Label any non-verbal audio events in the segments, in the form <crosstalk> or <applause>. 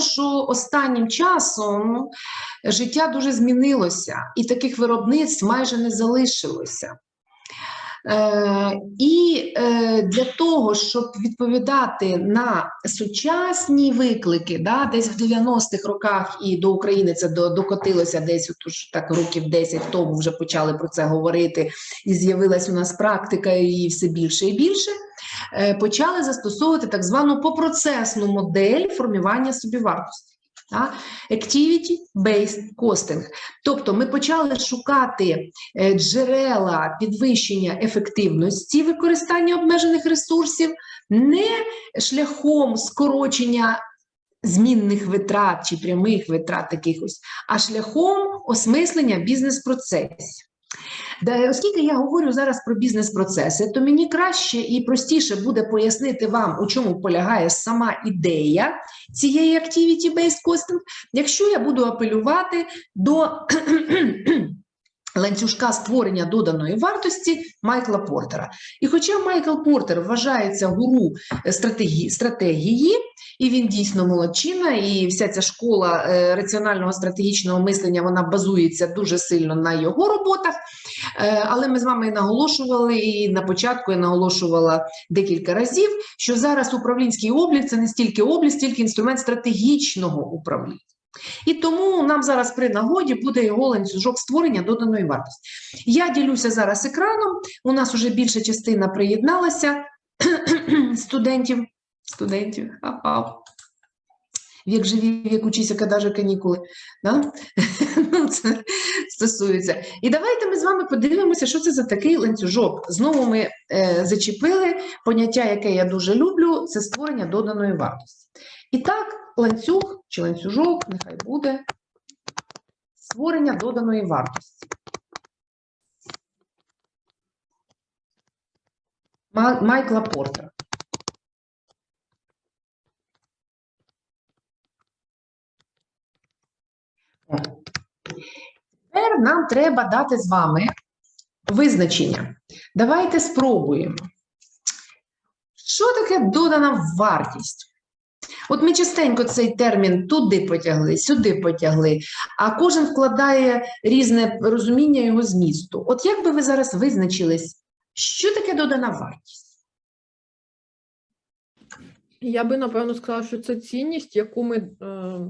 що останнім часом життя дуже змінилося, і таких виробництв майже не залишилося. Е, і е, для того, щоб відповідати на сучасні виклики, да, десь в 90-х роках і до України це до- докотилося десь от уж так років 10 тому вже почали про це говорити, і з'явилась у нас практика і все більше і більше. Е, Почали застосовувати так звану попроцесну модель формування собівартості. Activity-based costing. Тобто ми почали шукати е, джерела підвищення ефективності використання обмежених ресурсів не шляхом скорочення змінних витрат чи прямих витрат якихось, а шляхом осмислення бізнес-процесів. Да, Оскільки я говорю зараз про бізнес-процеси, то мені краще і простіше буде пояснити вам, у чому полягає сама ідея цієї activity-based costing, якщо я буду апелювати до <clears throat> ланцюжка створення доданої вартості Майкла Портера. І хоча Майкл Портер вважається гуру е, стратегії, стратегії, і він дійсно молодчина, і вся ця школа е, раціонального стратегічного мислення вона базується дуже сильно на його роботах. Е, Але ми з вами наголошували, і на початку я наголошувала декілька разів, що зараз управлінський облік це не стільки облік, стільки інструмент стратегічного управління. І тому нам зараз при нагоді буде його ланцюжок створення доданої вартості. Я ділюся зараз екраном. У нас вже більша частина приєдналася <clears throat> студентів. Студентів. Ха-ха. Вік живі, вік учися, коли канікули. Да? <laughs> ну, це стосується. І давайте ми з вами подивимося, що це за такий ланцюжок. Знову ми е, зачепили поняття, яке я дуже люблю, це створення доданої вартості. І так, ланцюг чи ланцюжок, нехай буде створення доданої вартості. Майкла Портера. Тепер нам треба дати з вами визначення. Давайте спробуємо. Що таке додана вартість? От ми частенько цей термін туди потягли, сюди потягли, а кожен вкладає різне розуміння його змісту. От як би ви зараз визначились, що таке додана вартість? Я би напевно сказала, що це цінність, яку ми е,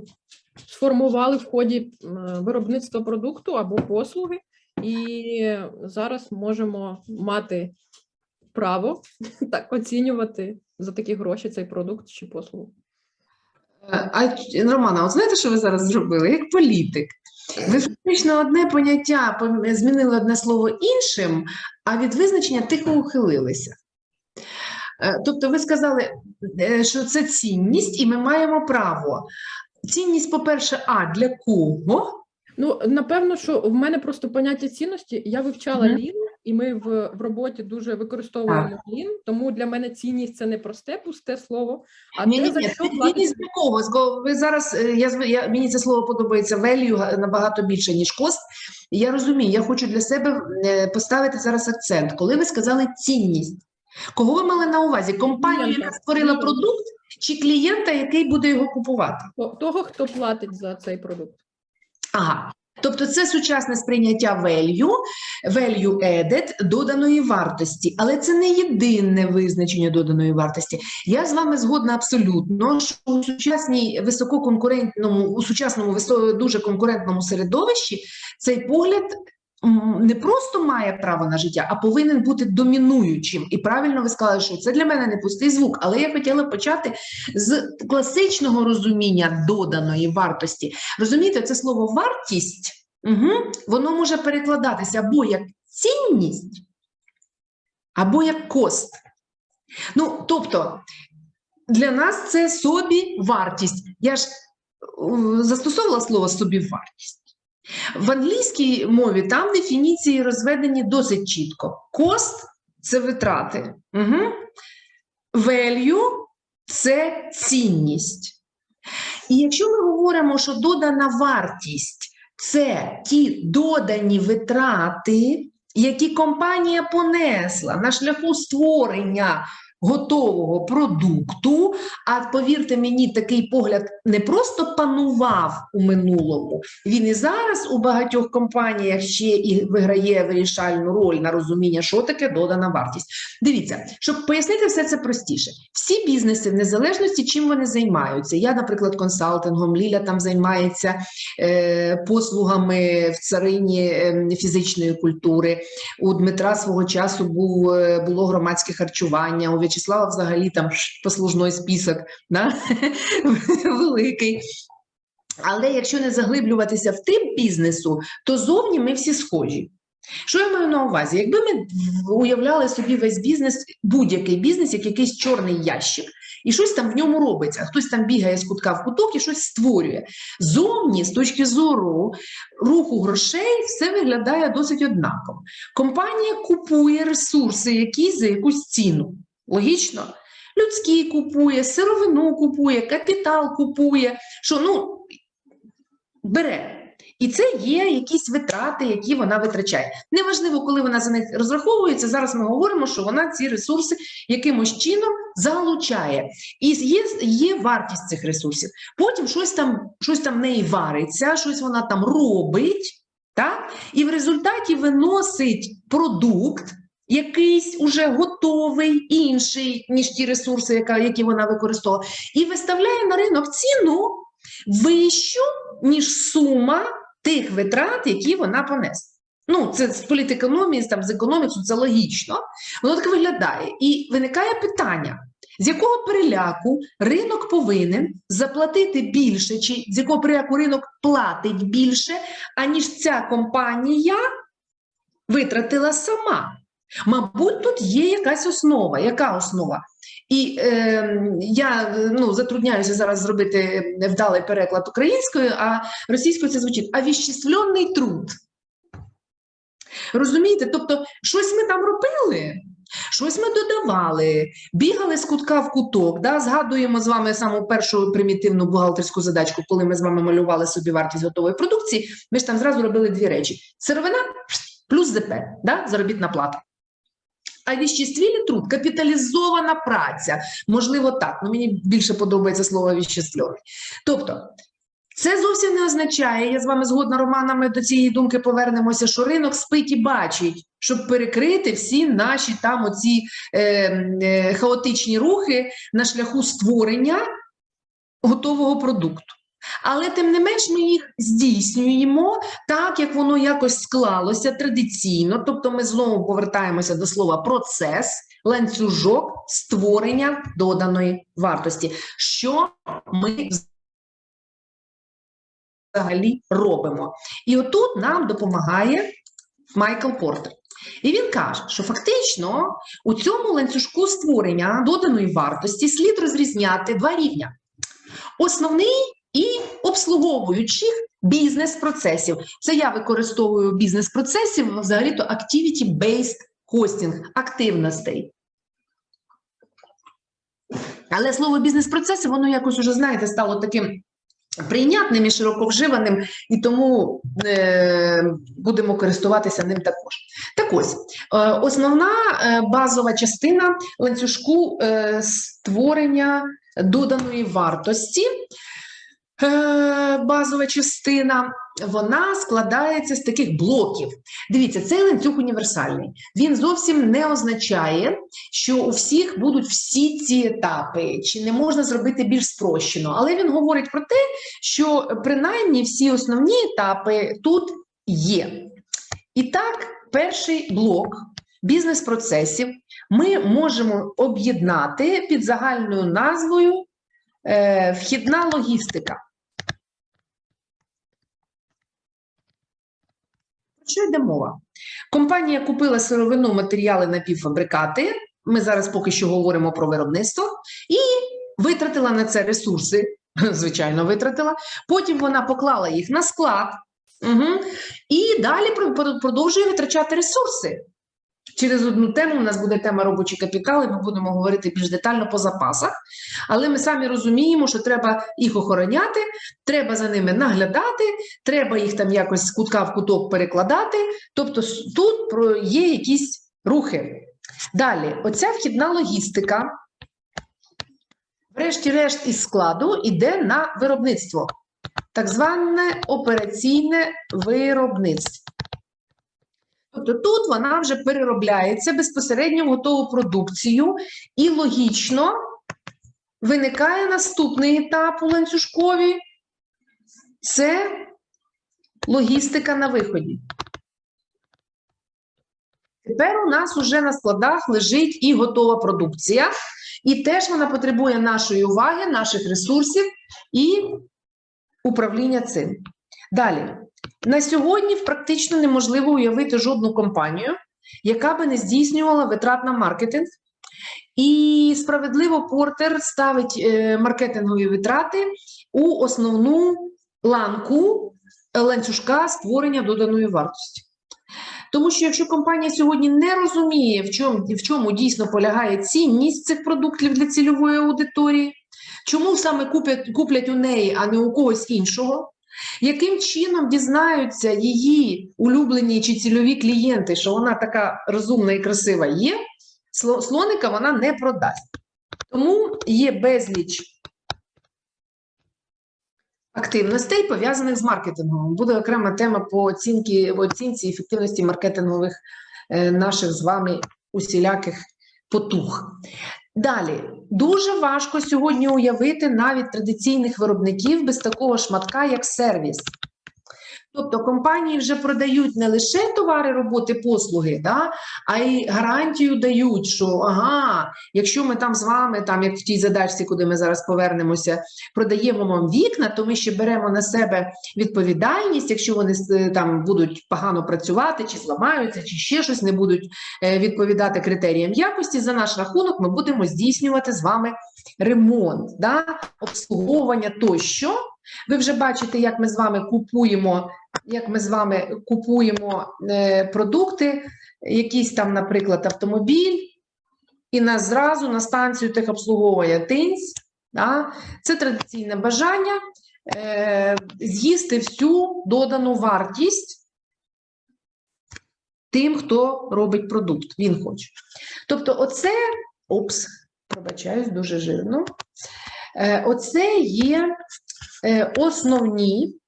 сформували в ході виробництва продукту або послуги, і зараз можемо мати право <laughs> так оцінювати за такі гроші цей продукт чи послугу. Е, А Романа, от знаєте, що ви зараз зробили? Як політик. Ви фактично одне поняття змінили одне слово іншим, а від визначення тихо ухилилися. Е, Тобто ви сказали, е, що це цінність, і ми маємо право. Цінність, по-перше, а для кого? Ну, напевно, що в мене просто поняття цінності. Я вивчала лін, і ми в, в роботі дуже використовуємо лін. Тому для мене цінність це не просте, пусте слово, а Ні, те, ні, за ні, що це платить цінність для кого? Ви зараз, е, я, я, мені це слово подобається value набагато більше, ніж кост. Я розумію, я хочу для себе е, поставити зараз акцент. Коли ви сказали цінність, кого ви мали на увазі? Компанію, яка створила продукт, чи клієнта, який буде його купувати? Того, хто платить за цей продукт. Ага. Тобто це сучасне сприйняття value, value added, доданої вартості, але це не єдине визначення доданої вартості. Я з вами згодна абсолютно, що у сучасній висококонкурентному, у сучасному дуже конкурентному середовищі цей погляд не просто має право на життя, а повинен бути домінуючим. І правильно ви сказали, що це для мене не пустий звук, але я хотіла почати з класичного розуміння доданої вартості. Розумієте, це слово вартість, угу, воно може перекладатися або як цінність, або як кост. Ну, тобто, для нас це собі вартість. Я ж е, застосовувала слово собівартість. В англійській мові там дефініції розведені досить чітко. Кост це витрати. Угу. Value це цінність. І якщо ми говоримо, що додана вартість це ті додані витрати, які компанія понесла на шляху створення готового продукту. А повірте мені, такий погляд не просто панував у минулому, він і зараз у багатьох компаніях ще і виграє вирішальну роль на розуміння, що таке додана вартість. Дивіться, щоб пояснити все це простіше, всі бізнеси, в незалежності чим вони займаються. Я, наприклад, консалтингом, Ліля там займається е, послугами в царині е, фізичної культури. У Дмитра свого часу був е, було громадське харчування. У В'ячеслава взагалі там послужний список да? <laughs> великий. Але якщо не заглиблюватися в тип бізнесу, то зовні ми всі схожі. Що я маю на увазі? Якби ми уявляли собі весь бізнес, будь-який бізнес, як якийсь чорний ящик, і щось там в ньому робиться, хтось там бігає з кутка в куток і щось створює. Зовні, з точки зору руху грошей, все виглядає досить однаково. Компанія купує ресурси якісь за якусь ціну. Логічно? Людські купує, сировину купує, капітал купує, що ну бере. І це є якісь витрати, які вона витрачає. Неважливо, коли вона за них розраховується. Зараз ми говоримо, що вона ці ресурси якимось чином залучає. І є, є вартість цих ресурсів. Потім щось там, щось там в неї вариться, щось вона там робить, так? і в результаті виносить продукт. Якийсь уже готовий, інший, ніж ті ресурси, які вона використовувала, і виставляє на ринок ціну вищу, ніж сума тих витрат, які вона понесла. Ну, це з політекономії, там, з економіксу, це логічно. Воно так виглядає. І виникає питання: з якого переляку ринок повинен заплатити більше, чи з якого переляку ринок платить більше, аніж ця компанія витратила сама. Мабуть, тут є якась основа. Яка основа? І е, я ну, затрудняюся зараз зробити вдалий переклад українською, а російською це звучить авіществлений труд. Розумієте? Тобто, щось ми там робили, щось ми додавали, бігали з кутка в куток. Да? Згадуємо з вами саму першу примітивну бухгалтерську задачку, коли ми з вами малювали собі вартість готової продукції. Ми ж там зразу робили дві речі: сировина плюс ЗП, да? заробітна плата. А віществільний труд капіталізована праця. Можливо, так. Ну мені більше подобається слово віществлений. Тобто, це зовсім не означає, я з вами згодна, Романа, ми до цієї думки повернемося, що ринок спить і бачить, щоб перекрити всі наші там оці е, е, хаотичні рухи на шляху створення готового продукту. Але тим не менш ми їх здійснюємо так, як воно якось склалося традиційно. Тобто ми знову повертаємося до слова процес, ланцюжок створення доданої вартості. Що ми взагалі робимо? І отут нам допомагає Майкл Портер. І він каже, що фактично у цьому ланцюжку створення доданої вартості слід розрізняти два рівня: основний і обслуговуючих бізнес-процесів. Це я використовую бізнес-процесів взагалі-то activity-based hosting, активностей. Але слово бізнес-процеси, воно якось уже, знаєте, стало таким прийнятним і широко вживаним, і тому е, будемо користуватися ним також. Так ось, е, основна е, базова частина ланцюжку е, створення доданої вартості. Е, Базова частина, вона складається з таких блоків. Дивіться, цей ланцюг універсальний. Він зовсім не означає, що у всіх будуть всі ці етапи, чи не можна зробити більш спрощено. Але він говорить про те, що принаймні всі основні етапи тут є. І так, перший блок бізнес-процесів ми можемо об'єднати під загальною назвою е, вхідна логістика. Про що йде мова? Компанія купила сировину, матеріали, напівфабрикати. Ми зараз поки що говоримо про виробництво, і витратила на це ресурси. <laughs> Звичайно, витратила. Потім вона поклала їх на склад угу, і далі про- про- продовжує витрачати ресурси. Через одну тему у нас буде тема робочі капітали. Ми будемо говорити більш детально по запасах. Але ми самі розуміємо, що треба їх охороняти, треба за ними наглядати, треба їх там якось з кутка в куток перекладати. Тобто тут є якісь рухи. Далі, оця вхідна логістика, врешті-решт із складу йде на виробництво, так зване операційне виробництво. Тобто тут вона вже переробляється безпосередньо в готову продукцію, і логічно виникає наступний етап у ланцюжкові це логістика на виході. Тепер у нас уже на складах лежить і готова продукція, і теж вона потребує нашої уваги, наших ресурсів і управління цим. Далі, на сьогодні практично неможливо уявити жодну компанію, яка би не здійснювала витрат на маркетинг. І справедливо Портер ставить е, маркетингові витрати у основну ланку ланцюжка створення доданої вартості. Тому що якщо компанія сьогодні не розуміє, в чому, в чому дійсно полягає цінність цих продуктів для цільової аудиторії, чому саме куплять, куплять у неї, а не у когось іншого, яким чином дізнаються її улюблені чи цільові клієнти, що вона така розумна і красива є, слоника вона не продасть. Тому є безліч активностей, пов'язаних з маркетингом. Буде окрема тема по оцінці, оцінці ефективності маркетингових е, наших з вами усіляких потуг. Далі, дуже важко сьогодні уявити навіть традиційних виробників без такого шматка, як сервіс. Тобто компанії вже продають не лише товари, роботи, послуги, да, а й гарантію дають, що ага, якщо ми там з вами, там як в тій задачці, куди ми зараз повернемося, продаємо вам вікна, то ми ще беремо на себе відповідальність, якщо вони е, там будуть погано працювати, чи зламаються, чи ще щось не будуть е, відповідати критеріям якості. За наш рахунок ми будемо здійснювати з вами ремонт, да, обслуговування тощо. Ви вже бачите, як ми з вами купуємо, як ми з вами купуємо е, продукти, якийсь там, наприклад, автомобіль, і нас зразу на станцію техобслуговування тинць. Да? Це традиційне бажання е, з'їсти всю додану вартість тим, хто робить продукт. Він хоче. Тобто, оце, опс, пробачаюсь, дуже жирно. Е, оце є основні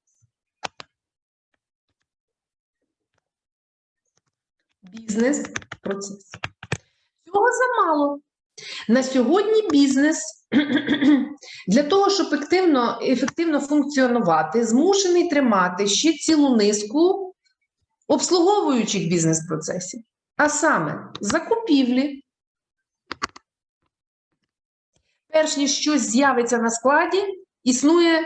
бізнес-процеси. Цього замало. На сьогодні бізнес <clears throat> для того, щоб ефективно, ефективно функціонувати, змушений тримати ще цілу низку обслуговуючих бізнес-процесів, а саме закупівлі. Перш ніж щось з'явиться на складі, існує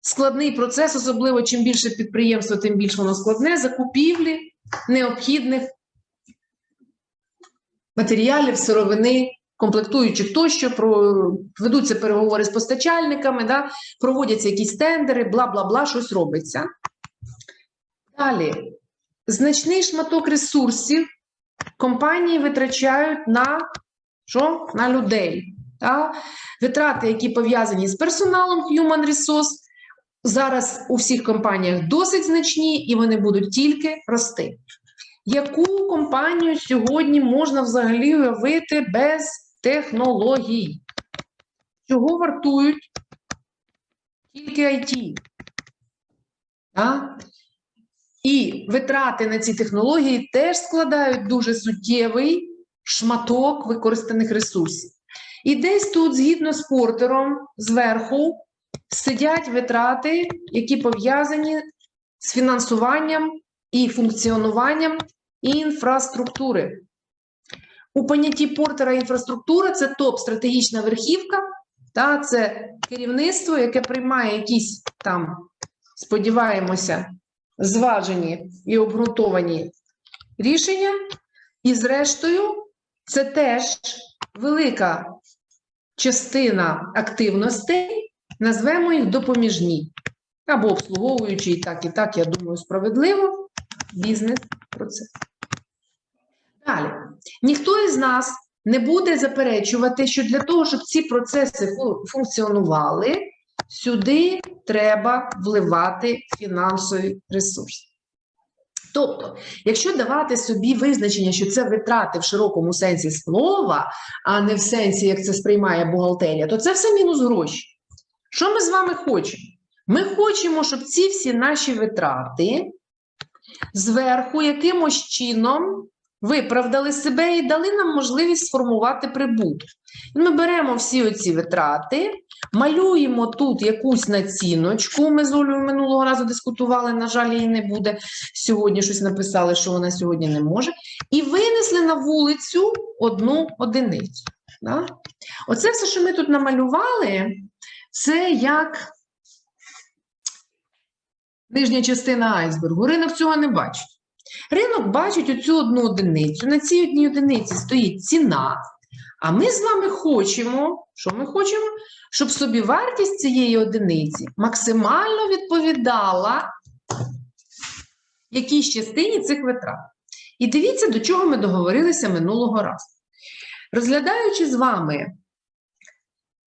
складний процес, особливо чим більше підприємство, тим більш воно складне, закупівлі необхідних матеріалів, сировини, комплектуючих тощо, про, ведуться переговори з постачальниками, да, проводяться якісь тендери, бла бла бла, щось робиться. Далі, значний шматок ресурсів компанії витрачають на що? На людей. Та? Витрати, які пов'язані з персоналом Human Resource, зараз у всіх компаніях досить значні, і вони будуть тільки рости. Яку компанію сьогодні можна взагалі уявити без технологій? Чого вартують тільки IT? Так? І витрати на ці технології теж складають дуже суттєвий шматок використаних ресурсів. І десь тут, згідно з портером, зверху сидять витрати, які пов'язані з фінансуванням і функціонуванням інфраструктури. У понятті портера інфраструктура це топ-стратегічна верхівка, та, це керівництво, яке приймає якісь там, сподіваємося, зважені і обґрунтовані рішення. І, зрештою, це теж велика частина активностей, назвемо їх допоміжні або обслуговуючі, і так, і так, я думаю, справедливо бізнес-процес. Далі, ніхто із нас не буде заперечувати, що для того, щоб ці процеси функціонували, сюди треба вливати фінансові ресурси. Тобто, якщо давати собі визначення, що це витрати в широкому сенсі слова, а не в сенсі, як це сприймає бухгалтерія, то це все мінус гроші. Що ми з вами хочемо? Ми хочемо, щоб ці всі наші витрати зверху якимось чином виправдали себе і дали нам можливість сформувати прибуток. Ми беремо всі оці витрати, малюємо тут якусь націночку. Ми з Олею минулого разу дискутували, на жаль, її не буде. Сьогодні щось написали, що вона сьогодні не може. І винесли на вулицю одну одиницю. Да? Оце все, що ми тут намалювали, це як нижня частина айсбергу. Ринок цього не бачить. Ринок бачить оцю одну одиницю. На цій одній одиниці стоїть ціна. А ми з вами хочемо, що ми хочемо? Щоб собівартість цієї одиниці максимально відповідала якійсь частині цих витрат. І дивіться, до чого ми договорилися минулого разу. Розглядаючи з вами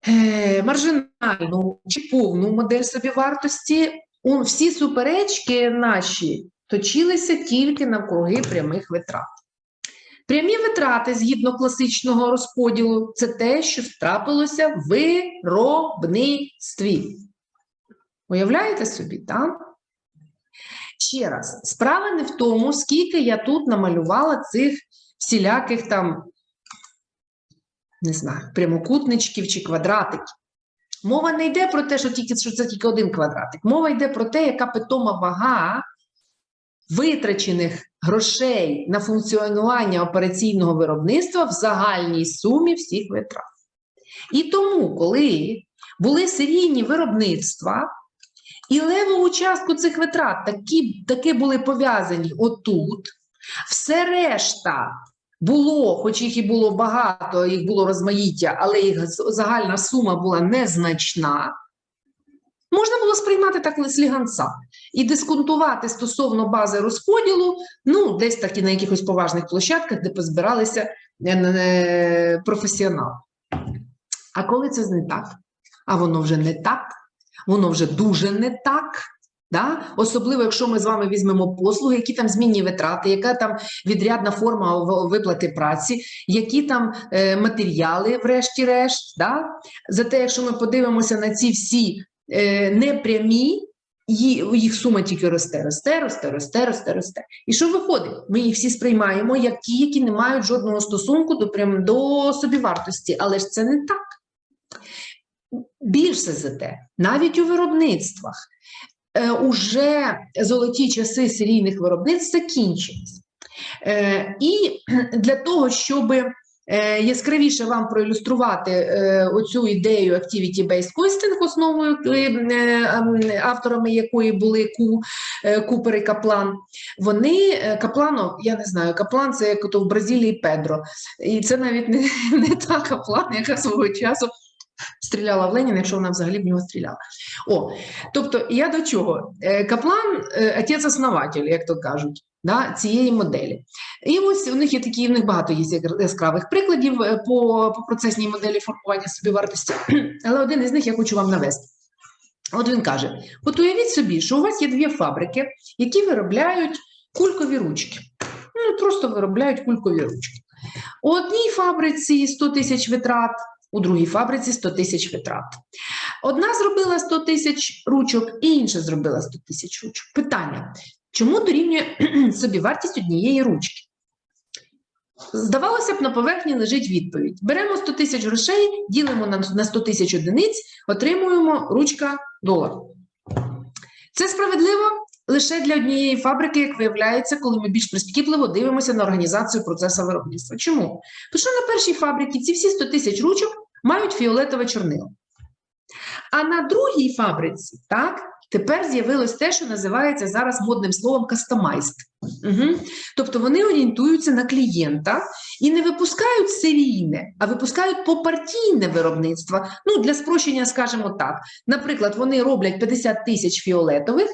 е, маржинальну чи повну модель собівартості, всі суперечки наші точилися тільки навкруги прямих витрат. Прямі витрати згідно класичного розподілу це те, що трапилося в виробництві. Уявляєте собі, так? Ще раз, справа не в тому, скільки я тут намалювала цих всіляких там, не знаю, прямокутничків чи квадратиків. Мова не йде про те, що, тільки, що це тільки один квадратик. Мова йде про те, яка питома вага витрачених грошей на функціонування операційного виробництва в загальній сумі всіх витрат. І тому, коли були серійні виробництва, і левову частку цих витрат такі, таки були пов'язані отут, все решта було, хоч їх і було багато, їх було розмаїття, але їх загальна сума була незначна. Можна було сприймати так сліганця і дисконтувати стосовно бази розподілу, ну, десь таки на якихось поважних площадках, де позбиралися е, е, професіонали. А коли це не так? А воно вже не так, воно вже дуже не так. Да? Особливо, якщо ми з вами візьмемо послуги, які там змінні витрати, яка там відрядна форма виплати праці, які там е, матеріали, врешті-решт. Да? Зате, якщо ми подивимося на ці всі е, непрямі, їх сума тільки росте, росте, росте, росте, росте, росте. І що виходить? Ми їх всі сприймаємо як ті, які не мають жодного стосунку до, прям, до собівартості, але ж це не так. Більше за те, навіть у виробництвах е, уже золоті часи серійних виробництв закінчились. Е, і для того, щоб е, яскравіше вам проілюструвати е, оцю ідею Activity-Based Costing, основою е, е, авторами якої були Ку, е, Купер і Каплан, вони е, Каплану, я не знаю, Каплан це як ото в Бразилії Педро. І це навіть не, не та Каплан, яка свого часу стріляла в Леніна, якщо вона взагалі в нього стріляла. О, тобто, я до чого? Е, Каплан е, отець основатель, як то кажуть, да, цієї моделі. І ось у них є такі, в них багато є яскравих прикладів е, по, по процесній моделі формування собівартості, <clears throat> але один із них я хочу вам навести. От він каже: от уявіть собі, що у вас є дві фабрики, які виробляють кулькові ручки. Ну, просто виробляють кулькові ручки. У одній фабриці 100 тисяч витрат, у другій фабриці 100 тисяч витрат. Одна зробила 100 тисяч ручок, і інша зробила 100 тисяч ручок. Питання: чому дорівнює <clears throat> собі вартість однієї ручки? Здавалося б, на поверхні лежить відповідь. Беремо 100 тисяч грошей, ділимо на на 100 тисяч одиниць, отримуємо ручка долар. Це справедливо лише для однієї фабрики, як виявляється, коли ми більш прискіпливо дивимося на організацію процесу виробництва. Чому? Тому що на першій фабриці ці всі 100 тисяч ручок мають фіолетове чорнило. А на другій фабриці, так, тепер з'явилось те, що називається зараз модним словом кастомайст. Угу. Тобто вони орієнтуються на клієнта і не випускають серійне, а випускають попартійне виробництво. Ну, для спрощення, скажімо так. Наприклад, вони роблять 50 тисяч фіолетових,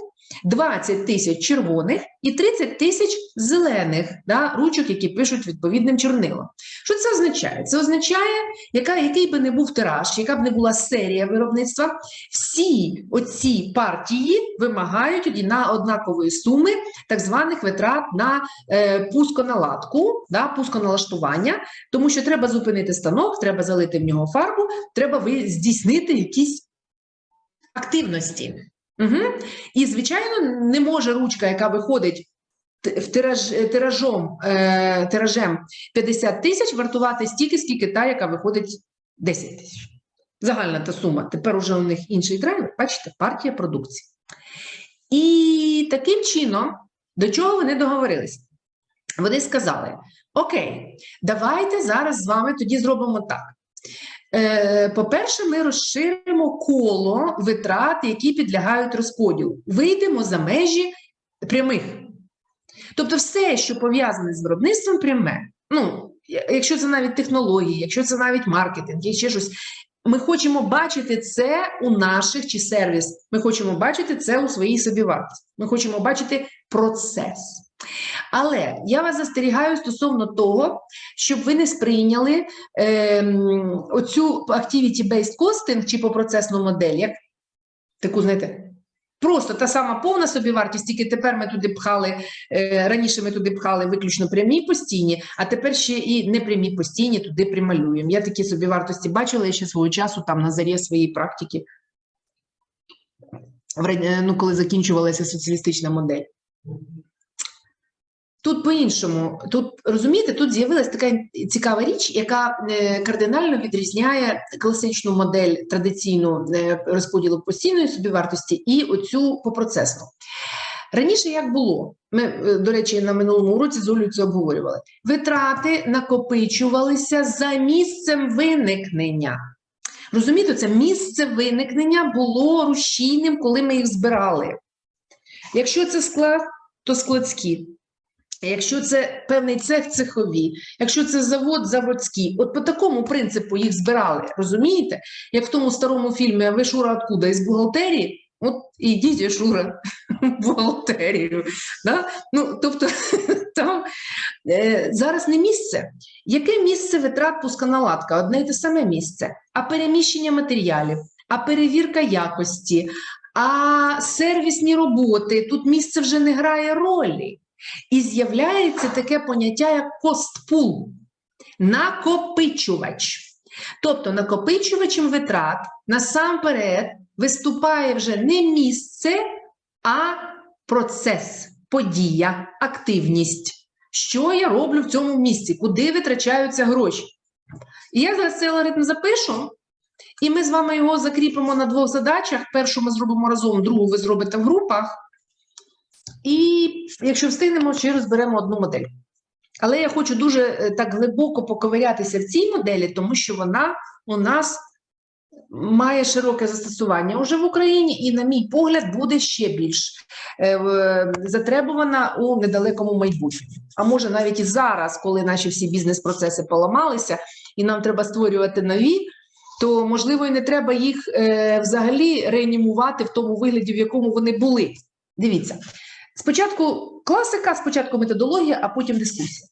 20 тисяч червоних і 30 тисяч зелених да, ручок, які пишуть відповідним чорнилом. Що це означає? Це означає, яка, який би не був тираж, яка б не була серія виробництва, всі оці партії вимагають одна- однакової суми так званих витрат на е, пусконаладку, да, пусконалаштування, тому що треба зупинити станок, треба залити в нього фарбу, треба здійснити якісь активності. Угу. І, звичайно, не може ручка, яка виходить в тираж, тиражом, е, тиражем 50 тисяч, вартувати стільки, скільки та, яка виходить 10 тисяч. Загальна та сума. Тепер уже у них інший драйвер, бачите, партія продукції. І таким чином, до чого вони договорилися? Вони сказали: Окей, давайте зараз з вами тоді зробимо так. Е, По-перше, ми розширимо коло витрат, які підлягають розподілу. Вийдемо за межі прямих. Тобто, все, що пов'язане з виробництвом, пряме. Ну, якщо це навіть технології, якщо це навіть маркетинг, і ще щось. Ми хочемо бачити це у наших чи сервіс. Ми хочемо бачити це у своїй собівартості. Ми хочемо бачити процес. Але я вас застерігаю стосовно того, щоб ви не сприйняли ем, оцю activity-based costing чи по процесну модель, як таку, знаєте, просто та сама повна собівартість, тільки тепер ми туди пхали, е, раніше ми туди пхали виключно прямі постійні, а тепер ще і непрямі постійні туди прималюємо. Я такі собівартості бачила ще свого часу там на зарі своєї практики, е, ну, коли закінчувалася соціалістична модель. Тут по-іншому, тут розумієте, тут з'явилася така цікава річ, яка е, кардинально відрізняє класичну модель традиційну е, розподілу постійної собівартості і оцю попроцесну. Раніше як було? Ми, е, до речі, на минулому уроці з Олею це обговорювали. Витрати накопичувалися за місцем виникнення. Розумієте, це місце виникнення було рушійним, коли ми їх збирали. Якщо це склад, то складські. Якщо це певний цех цехові, якщо це завод заводський, от по такому принципу їх збирали, розумієте? Як в тому старому фільмі «А ви Шура откуда? Із бухгалтерії? От і йдіть, Шура, в бухгалтерію. Да? Ну, тобто <laughs> там е, зараз не місце. Яке місце витрат пусконаладка? Одне і те саме місце. А переміщення матеріалів, а перевірка якості, а сервісні роботи. Тут місце вже не грає ролі. І з'являється таке поняття, як костпул накопичувач. Тобто накопичувачем витрат насамперед виступає вже не місце, а процес, подія, активність. Що я роблю в цьому місці? Куди витрачаються гроші? І я зараз цей алгоритм запишу, і ми з вами його закріпимо на двох задачах. Першу ми зробимо разом, другу ви зробите в групах. І якщо встигнемо, ще розберемо одну модель. Але я хочу дуже е, так глибоко поковирятися в цій моделі, тому що вона у нас має широке застосування уже в Україні, і, на мій погляд, буде ще більш е, затребувана у недалекому майбутньому. А може навіть і зараз, коли наші всі бізнес-процеси поламалися, і нам треба створювати нові, то можливо і не треба їх е, взагалі реанімувати в тому вигляді, в якому вони були. Дивіться, спочатку класика, спочатку методологія, а потім дискусія.